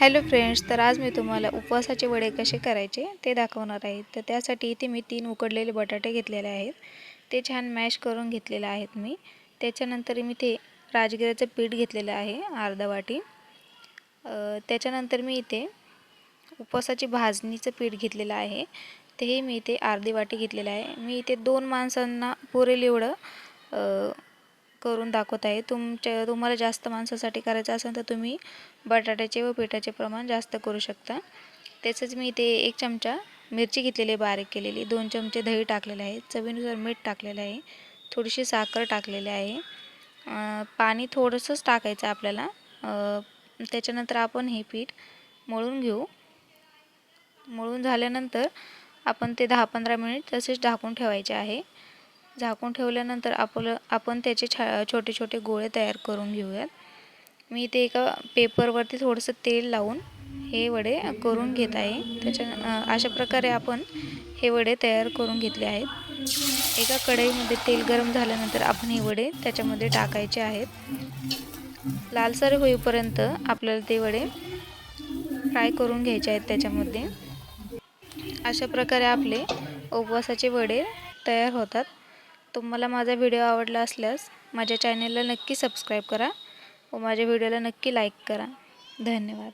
Hello friends तर आज मी तुम्हाला उपवासाचे वडे कसे करायचे ते दाखवणार आहे. तर त्यासाठी इथे मी तीन उकडलेले बटाटे घेतलेले आहेत. ते छान मॅश करून घेतलेले आहेत मी. त्याच्यानंतर मी ते राजगिऱ्याचं पीठ घेतलेलं आहे अर्धा वाटी. त्याच्यानंतर मी इथे उपवासाची भाजणीचं पीठ घेतलेलं आहे. तेही मी इथे अर्धी वाटी घेतलेलं आहे. मी इथे दोन माणसांना पुरेल एवढं. करून दाखवत आहे. तुमच्या तुम्हाला जास्त माणसासाठी करायचं असेल तर तुम्ही बटाट्याचे व पिठाचे प्रमाण जास्त करू शकता. त्याचंच मी इथे एक चमचा मिरची घेतलेली आहे बारीक केलेली. दोन चमचे दही टाकलेले आहे. चवीनुसार मीठ टाकलेलं आहे. थोडीशी साखर टाकलेली आहे. पाणी थोडंसंच टाकायचं आपल्याला. त्याच्यानंतर आपण हे पीठ मळून घेऊ. मळून झाल्यानंतर आपण ते दहा पंधरा मिनिट तसेच ढाकून ठेवायचे आहे. झाकून ठेवल्यानंतर आपलं आपण त्याचे छा छोटे छोटे गोळे तयार करून घेऊयात. मी ते एका पेपरवरती थोडंसं तेल लावून हे वडे करून घेत आहे. त्याच्या अशा प्रकारे आपण हे वडे तयार करून घेतले आहेत. एका कढईमध्ये तेल गरम झाल्यानंतर आपण हे वडे त्याच्यामध्ये टाकायचे आहेत. लालसर होईपर्यंत आपल्याला ते वडे फ्राय करून घ्यायचे आहेत त्याच्यामध्ये. अशा प्रकारे आपले उपवासाचे वडे तयार होतात. तुम्हाला माझा व्हिडिओ आवडला असल्यास माझ्या चॅनलला नक्की सबस्क्राईब करा व माझ्या व्हिडिओला नक्की लाईक करा. धन्यवाद.